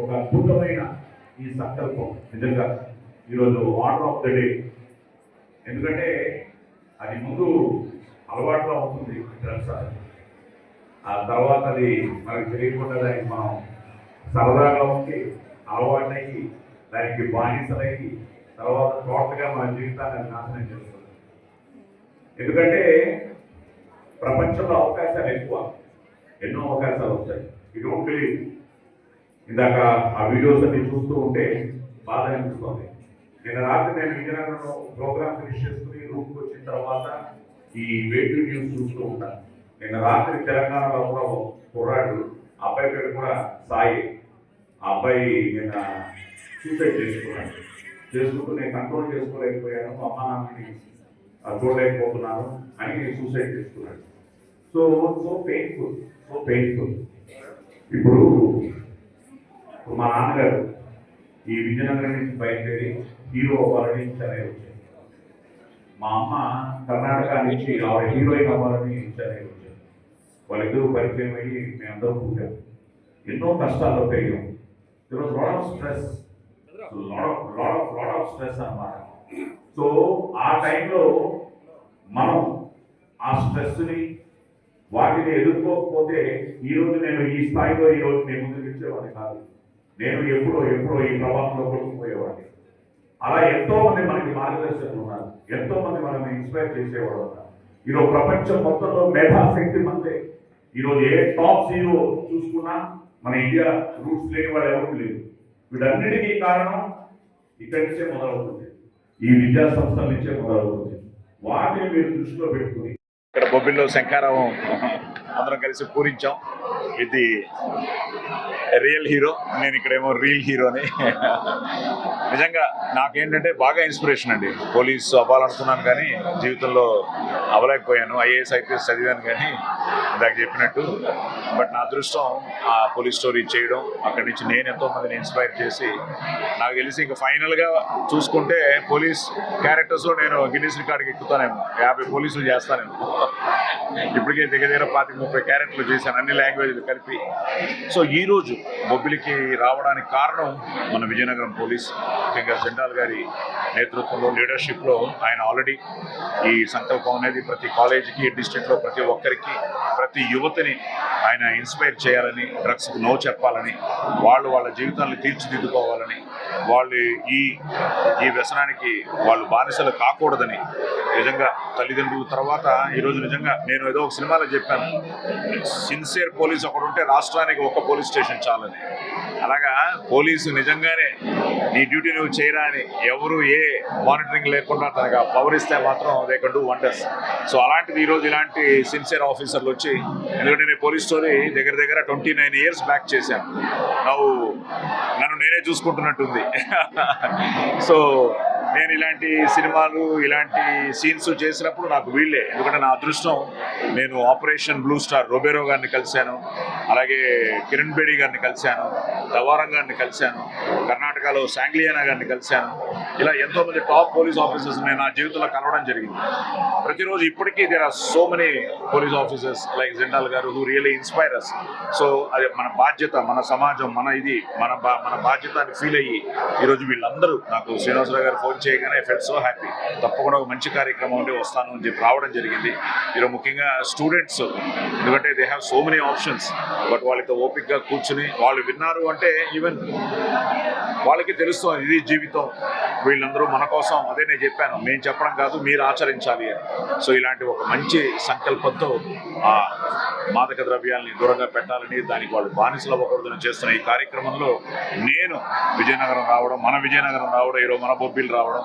ఒక అద్భుతమైన ఈ సంకల్పం. నిజంగా ఈరోజు ఆర్డర్ ఆఫ్ ద డే ఎందుకంటే అది ముందు అలవాటులో ఉంటుంది డ్రగ్స్ ఆ తర్వాత అది మనకు తెలియకుండా దానికి మనం సరదాగా ఉండి అలవాటయ్యి దానికి బానిసలయ్యి తర్వాత టోటల్గా మన జీవితాన్ని నాశనం చేస్తుంది. ఎందుకంటే ప్రపంచంలో అవకాశాలు ఎక్కువ ఎన్నో అవకాశాలు వస్తాయి. ఇటువంటి ఇందాక ఆ వీడియోస్ అన్ని చూస్తూ ఉంటే బాధ అనిపిస్తుంది. నిన్న రాత్రి నేను విజయనగరంలో ప్రోగ్రామ్ ఫినిష్ చేసుకుని రూమ్కి వచ్చిన తర్వాత ఈ వేటు న్యూస్ చూస్తూ ఉంటాను నిన్న రాత్రి తెలంగాణలో కూడా కుర్రాడు ఆ అబ్బాయి పేరు కూడా సాయి. ఆ అబ్బాయి నిన్న సూసైడ్ చేసుకున్నాడు. చేసుకుంటూ నేను కంట్రోల్ చేసుకోలేకపోయాను మా అమ్మ నాన్నని చూడలేకపోతున్నాను అని సూసైడ్ చేసుకున్నాడు. So so painful so painful ఇప్పుడు మా నాన్నగారు ఈ విజయనగరం నుంచి బయలుదేరి హీరో అవ్వాలని చెన్నై వచ్చారు మా అమ్మ కర్ణాటక నుంచి ఆవిడ హీరోయిన్ అవ్వాలని చెన్నై వచ్చారు వాళ్ళిద్దరూ పరిచయం అయ్యి మేమందరం పుట్టాం. ఎన్నో కష్టాల్లో పెరిగాం ఈరోజు lot of stress lot of lot of lot of stress అన్నమాట. సో ఆ టైంలో మనం ఆ స్ట్రెస్ని వాటిని ఎదుర్కోకపోతే ఈ రోజు నేను ఈ స్థాయిలో ఈరోజు నేను ముందుకు ఇచ్చేవాడిని కాదు. నేను ఎప్పుడో ఎప్పుడో ఈ ప్రవాహంలో కొట్టుకుపోయేవాడిని. అలా ఎంతో మంది మనకి మార్గదర్శకులు ఉన్నారు. ఎంతో మంది మనల్ని ఇన్స్పైర్ చేసేవాడు ఉన్నారు. ఈరోజు ప్రపంచం మొత్తంలో మేధాశక్తి మందే. ఈరోజు ఏ టాప్ జీరో చూసుకున్నా మన ఇండియా రూట్స్ లేని వాళ్ళు ఎవరు లేదు వీటన్నిటికీ కారణం ఇక్కడి నుంచే మొదలవుతుంది. ఈ విద్యా సంస్థల నుంచే మొదలవుతుంది. వాటిని మీరు దృష్టిలో పెట్టుకుని ఇక్కడ బొబ్బిల్లో శంఖారావం. అందరం కలిసి పూరించాం. ఇది రియల్ హీరో నేను ఇక్కడేమో రియల్ హీరోని. నిజంగా నాకేంటంటే బాగా ఇన్స్పిరేషన్ అండి. పోలీస్ అవ్వాలనుకున్నాను కానీ జీవితంలో అవ్వలేకపోయాను. ఐఏఎస్ ఐపీఎస్ చదివాను కానీ ఇందాక చెప్పినట్టు. బట్ నా అదృష్టం ఆ పోలీస్ స్టోరీ చేయడం అక్కడి నుంచి నేను ఎంతో మందిని ఇన్స్పైర్ చేసి నాకు తెలిసి ఇంకా ఫైనల్గా చూసుకుంటే పోలీస్ క్యారెక్టర్స్లో నేను గిన్నీస్ రికార్డుకి ఎక్కుతానేమో. యాభై పోలీసులు చేస్తానేమో. ఇప్పటికే దగ్గర పాతి పాతిక ముప్పై క్యారెక్టర్లు చేశాను అన్ని లాంగ్వేజ్లు కలిపి. సో ఈ రోజు బొబ్బిలికి రావడానికి కారణం మన విజయనగరం పోలీస్ ముఖ్యంగా జెండాల్ గారి నేతృత్వంలో లీడర్షిప్లో ఆయన ఆల్రెడీ ఈ సంకల్పం అనేది ప్రతి కాలేజీకి డిస్టిక్లో ప్రతి ఒక్కరికి ప్రతి యువతని ఆయన ఇన్స్పైర్ చేయాలని డ్రగ్స్కు నో చెప్పాలని వాళ్ళు వాళ్ళ జీవితాన్ని తీర్చిదిద్దుకోవాలని వాళ్ళు ఈ ఈ వ్యసనానికి వాళ్ళు బానిసలు కాకూడదని నిజంగా తల్లిదండ్రుల తర్వాత ఈరోజు నిజంగా నేను ఏదో ఒక సినిమాలో చెప్పాను. సిన్సియర్ పోలీస్ ఒకడుంటే రాష్ట్రానికి ఒక పోలీస్ స్టేషన్ చాలని. అలాగా పోలీసు నిజంగానే నీ డ్యూటీ నువ్వు చేయరా అని ఎవరు ఏ మానిటరింగ్ లేకుండా తనకు ఆ పవర్ ఇస్తే మాత్రం they can do wonders so అలాంటిది ఈరోజు ఇలాంటి సిన్సియర్ ఆఫీసర్లు వచ్చి ఎందుకంటే నేను పోలీస్ స్టోరీ దగ్గర దగ్గర ట్వంటీ నైన్ ఇయర్స్ బ్యాక్ చేశాను. నవ్వు నన్ను నేనే చూసుకుంటున్నట్టుంది. సో నేను ఇలాంటి సినిమాలు ఇలాంటి సీన్స్ చేసినప్పుడు నాకు వీళ్ళే. ఎందుకంటే నా అదృష్టం నేను ఆపరేషన్ బ్లూ స్టార్ రొబేరో గారిని కలిశాను అలాగే కిరణ్ బేడి గారిని కలిశాను దవారం గారిని కలిశాను కర్ణాటకలో శాంగ్లియానా గారిని కలిశాను. ఇలా ఎంతోమంది టాప్ పోలీస్ ఆఫీసర్స్ నేను నా జీవితంలో కలవడం జరిగింది. ప్రతిరోజు ఇప్పటికీ there are so many police officers like Jendal గారు who really inspire us so అది మన బాధ్యత మన సమాజం మన ఇది మన బా మన బాధ్యత అని ఫీల్ అయ్యి ఈరోజు వీళ్ళందరూ నాకు శ్రీనివాసరావు గారు ఫోన్ చేయగానే ఫెల్ సో హ్యాపీ తప్పకుండా ఒక మంచి కార్యక్రమం ఉండి వస్తాను అని చెప్పి రావడం జరిగింది. ఈరోజు ముఖ్యంగా స్టూడెంట్స్ ఎందుకంటే they have so many options but వాళ్ళతో ఓపిక్గా కూర్చుని వాళ్ళు విన్నారు అంటే ఈవెన్ వాళ్ళకి తెలుస్తుంది ఇది జీవితం. వీళ్ళందరూ మన కోసం అదే నేను చెప్పాను మేము చెప్పడం కాదు మీరు ఆచరించాలి అని. సో ఇలాంటి ఒక మంచి సంకల్పంతో మాదక ద్రవ్యాల్ని దూరంగా పెట్టాలని దానికి వాళ్ళు బానిసలు అవ్వకూడదని చేస్తున్న ఈ కార్యక్రమంలో నేను విజయనగరం రావడం మన విజయనగరం రావడం ఈరోజు మన బొబ్బిలు రావడం